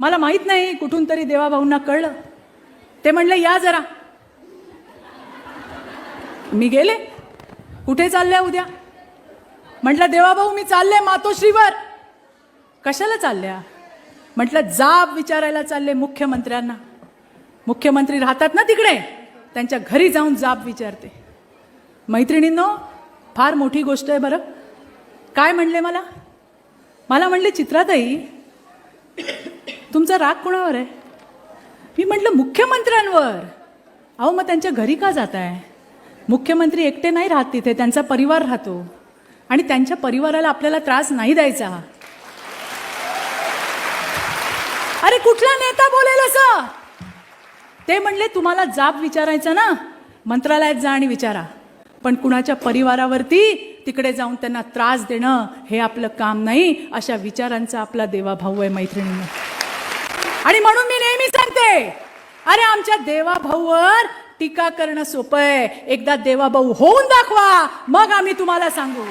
मला माहीत नाही कुठून तरी देवाभाऊंना कळलं. ते म्हणले या जरा. मी गेले. कुठे चालले उद्या? म्हटलं देवाभाऊ मी चालले मातोश्रीवर. कशाला चालल्या? म्हटलं जाब विचारायला चालले मुख्यमंत्र्यांना. मुख्यमंत्री राहतात ना तिकडे? त्यांच्या घरी जाऊन जाब विचारते. मैत्रिणींनो फार मोठी गोष्ट आहे बरं. काय म्हणले मला? मला म्हणले चित्राताई तुमचा राग कोणावर आहे? मी म्हटलं मुख्यमंत्र्यांवर. अहो मग त्यांच्या घरी का जात आहे मुख्यमंत्री एकटे नाही राहत तिथे त्यांचा परिवार राहतो. आणि त्यांच्या परिवाराला आपल्याला त्रास नाही द्यायचा. अरे कुठला नेता बोलेल असं? ते म्हणले तुम्हाला जाब विचारायचा ना? मंत्रालयात जा आणि विचारा. पण कुणाच्या परिवारावरती तिकडे जाऊन त्यांना त्रास देणं हे आपलं काम नाही अशा विचारांचा आपला देवाभाऊ आहे मैत्रिणींना. आणि म्हणून मी नेहमी सांगते अरे आमच्या देवाभाऊवर टीका करणं सोपं आहे. एकदा देवाभाऊ होऊन दाखवा मग आम्ही तुम्हाला सांगू.